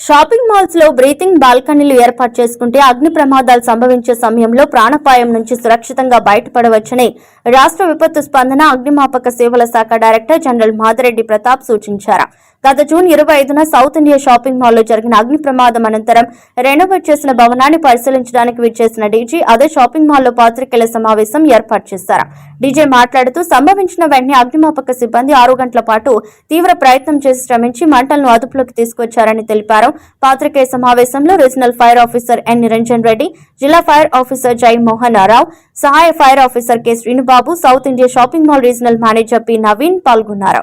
Shopping మాల్స్లో breathing బాల్కనీలు ఏర్పాటు చేసుకుంటే అగ్ని ప్రమాదాలు సంభవించే సమయంలో ప్రాణపాయం నుంచి సురక్షితంగా బయటపడవచ్చని రాష్ట్ర విపత్తు స్పందన అగ్నిమాపక సేవల శాఖ డైరెక్టర్ జనరల్ మాదిరెడ్డి ప్రతాప్ సూచించారు. గత జూన్ ఇరవై ఐదున సౌత్ ఇండియా షాపింగ్ మాల్లో జరిగిన అగ్ని ప్రమాదం అనంతరం రెనోవేట్ చేసిన భవనాన్ని పరిశీలించడానికి విచ్చేసిన డీజీ అదే షాపింగ్ మాల్లో పాత్రికేయుల సమావేశం ఏర్పాటు చేశారు. డీజే మాట్లాడుతూ సంభవించిన వెంటనే అగ్నిమాపక సిబ్బంది ఆరు గంటల పాటు తీవ్ర ప్రయత్నం చేసి శ్రమించి మంటలను అదుపులోకి తీసుకొచ్చారని తెలిపారు. పాత్రికేయ సమావేశంలో regional fire officer N Niranjan Reddy జిల్లా ఫైర్ ఆఫీసర్ జై మోహన్ రావు సహాయ fire officer K Srinubabu South India shopping mall regional manager P Naveen పాల్గొన్నారు.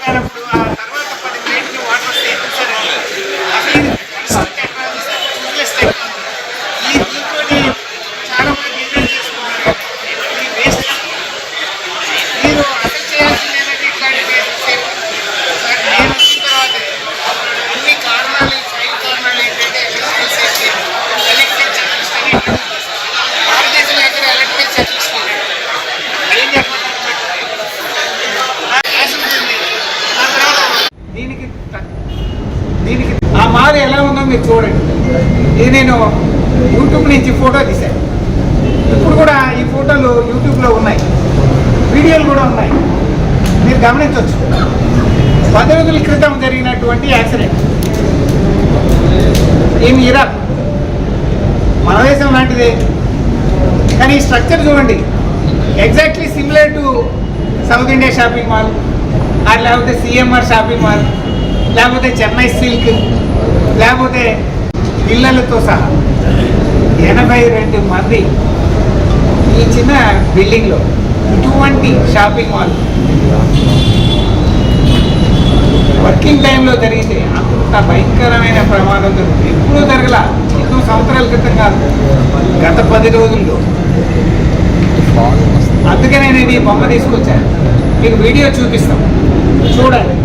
kind మీరు చూడండి. ఇది నేను యూట్యూబ్ నుంచి ఫోటో తీశాను. ఇప్పుడు కూడా ఈ ఫోటోలు యూట్యూబ్లో ఉన్నాయి. వీడియోలు కూడా ఉన్నాయి. మీరు గమనించవచ్చు. పది రోజుల క్రితం జరిగినటువంటి యాక్సిడెంట్ ఇన్ ఇరాక్ మన దేశం లాంటిదే. కానీ ఈ స్ట్రక్చర్ చూడండి. Exactly similar to South India shopping mall అది లేకపోతే సిఎంఆర్ షాపింగ్ మాల్ లేకపోతే చెన్నై సిల్క్ లేకపోతే పిల్లలతో సహా ఎనభై రెండు మంది ఈ చిన్న బిల్డింగ్లో ఇటువంటి షాపింగ్ మాల్ వర్కింగ్ టైంలో జరిగితే అంత భయంకరమైన ప్రమాదం జరుగుతుంది ఎప్పుడూ జరగల ఎన్నో సంవత్సరాల క్రితం కాదు. గత పది రోజుల్లో. అందుకనే నేను ఈ బొమ్మ తీసుకొచ్చాను. మీకు వీడియో చూపిస్తాం. చూడండి.